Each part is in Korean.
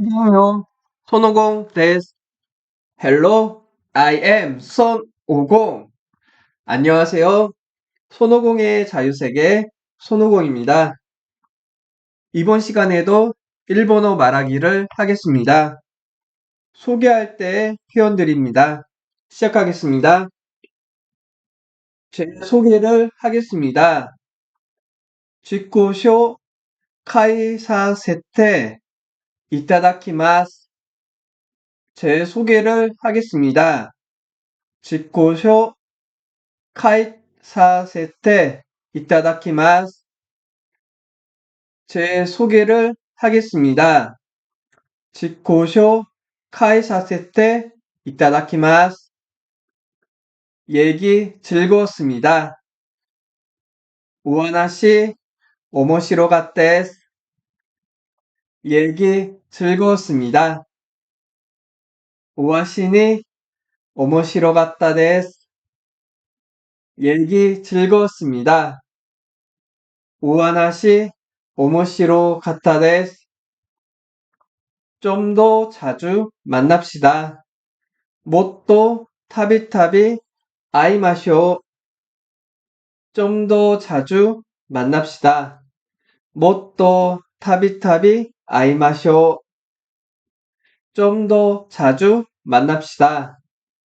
안녕하세요. 손오공 데스. Hello, I am 손오공. 안녕하세요. 손오공의 자유세계 손오공입니다. 이번 시간에도 일본어 말하기를 하겠습니다. 소개할 때 표현드립니다. 시작하겠습니다. 제 소개를 하겠습니다. 직구쇼 카이사세테 이타다키마스. 제 소개를 하겠습니다. 직구쇼 카이사세테 이타다키마스. 제 소개를 하겠습니다. 직구쇼 카이사세테 이타다키마스. 얘기 즐거웠습니다. 우아나시 오모시로가테스. 얘기 즐거웠습니다. 우아시니 오모시로가타데스. 얘기 즐거웠습니다. 우아나시 오모시로가타데스. 좀 더 자주 만납시다. 못또 타비타비 아이 마쇼. 좀 더 자주 만납시다. 못또 타비타비 아이마쇼. 좀더 자주 만납시다.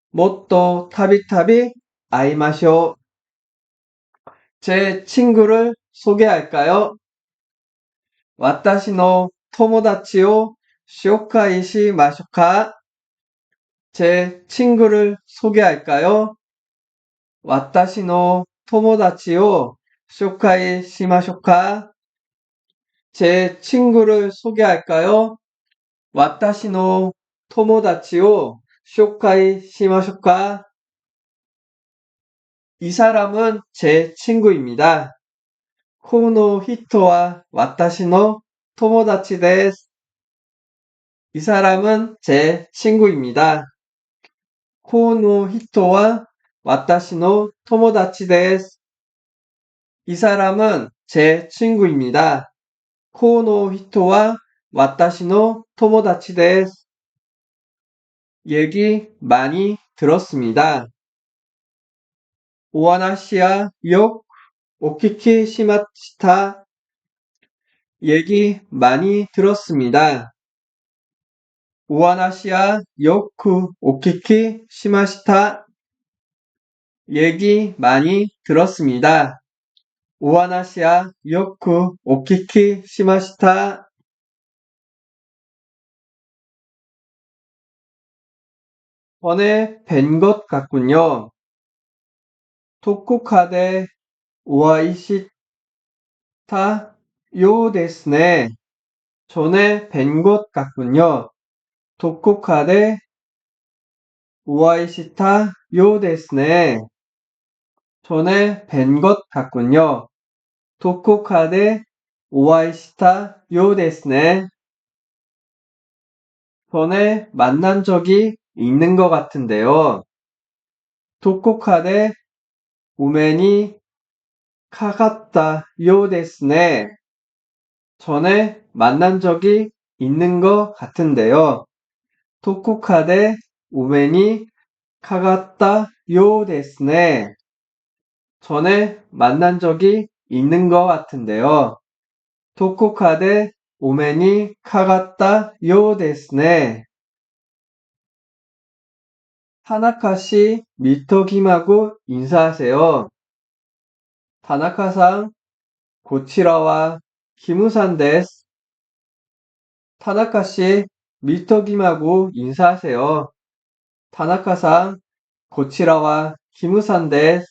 못또 타비타비 아이 마쇼. 제 친구를 소개할까요? 와타시노 토모다치오 쇼카이시 마쇼카. 제 친구를 소개할까요? 와타시노 토모다치오 쇼카이 시 마쇼카. 제 친구를 소개할까요? 와타시노 토모다치오 쇼카이 시마쇼카. 이 사람은 제 친구입니다. 코노 히토와 와타시노 토모다치 데스. 이 사람은 제 친구입니다. 코노 히토와 와타시노 토모다치 데스. 이 사람은 제 친구입니다. 코노 히토와 와타시노 토모다치 데스. 얘기 많이 들었습니다. 오하나시야 욕 오키키 시마시타 얘기 많이 들었습니다. 오하나시야 요쿠 오키키 시마시타 얘기 많이 들었습니다. 오하나시야 요쿠 오키키 시마시타 전에 뵌 것 같군요. 토쿠카데 오아이시타 요 데스네. 전에 뵌 것 같군요. 토쿠카데 오아이시타 요 데스네. 전에 뵌 것 같군요. 토쿠카데 오아이시타 요 데스네. 전에 만난 적이 있는 것 같은데요. 토코카데 우메니 카가타 요 데스네. 전에 만난 적이 있는 것 같은데요. 토코카데 우메니 카가타 요 데스네. 전에 만난 적이 있는 것 같은데요. 토코카데 오메니 카가타 요 데스네. 타나카 씨 미토김하고 인사하세요. 타나카상 고치라와 키무산 데스. 타나카 씨 미토김하고 인사하세요. 타나카상 고치라와 키무산 데스.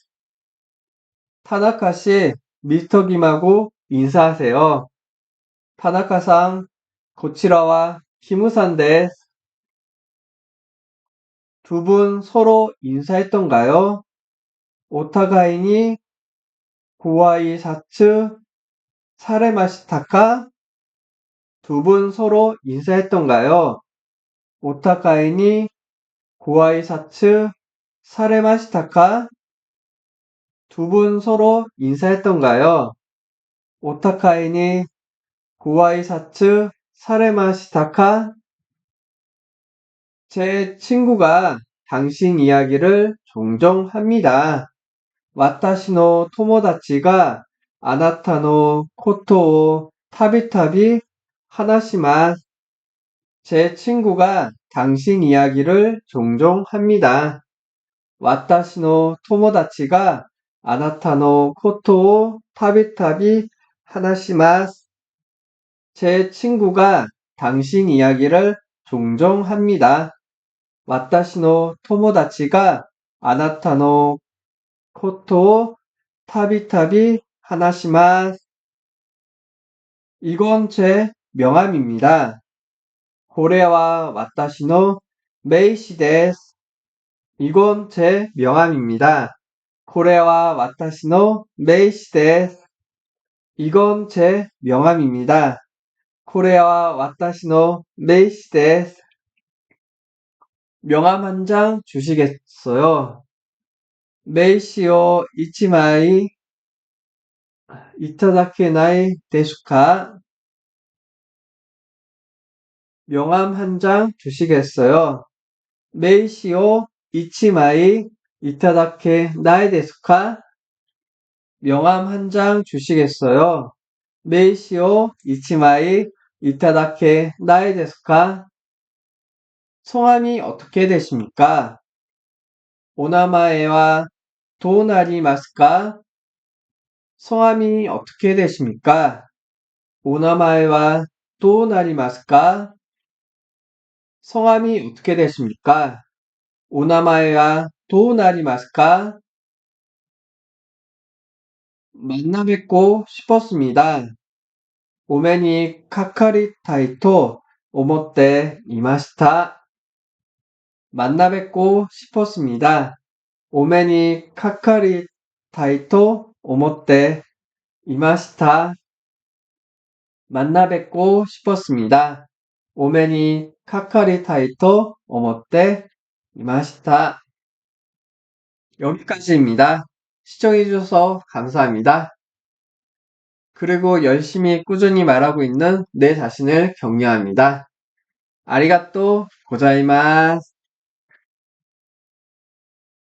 타나카 씨 미토김하고 인사하세요. 타나카상 고치라와 키무산 데스. 두 분 서로 인사했던가요? 오타가이니 고아이 사츠 사레마시타카 두 분 서로 인사했던가요? 오타가이니 고아이 사츠 사레마시타카 두 분 서로 인사했던가요? 오타카이니 고아이 사츠 사레마시타카 제 친구가 당신 이야기를 종종 합니다. 와타시노 토모다치가 아나타노 코토 타비타비 하나시마 제 친구가 당신 이야기를 종종 합니다. 와타시노 토모다치가 아나타노 코토 타비타비 하나시마스 제 친구가 당신 이야기를 종종 합니다. 와타시노 토모다치가 아나타노 코토 타비타비 하나시마스 이건 제 명함입니다. 고래와 와타시노 메이시 데스 이건 제 명함입니다. 고래와 와타시노 메이시 데스 이건 제 명함입니다. 코레와 와타시노 메이시 데스 명함 한 장 주시겠어요? 메이시오 이치마이 이타다케나이 데수카 명함 한 장 주시겠어요? 메이시오 이치마이 이타다케 나이 데스카 명함 한 장 주시겠어요? 메이시오 이치마이 이타다케 나이 데스카 성함이 어떻게 되십니까? 오나마에와 도나리 마스카 성함이 어떻게 되십니까? 오나마에와 도나리 마스카 성함이 어떻게 되십니까? 오나마에와 도나리 마스카 만나 뵙고 싶었습니다. 오메니 카카리 타이토 오모테 이마시타 만나 뵙고 싶었습니다. 오메니 카카리 타이토 오모테 이마시타 만나 뵙고 싶었습니다. 오메니 카카리 타이토 오모테 이마시타 여기까지입니다. 시청해주셔서 감사합니다. 그리고 열심히 꾸준히 말하고 있는 내 자신을 격려합니다. 아리가또 고자이마스.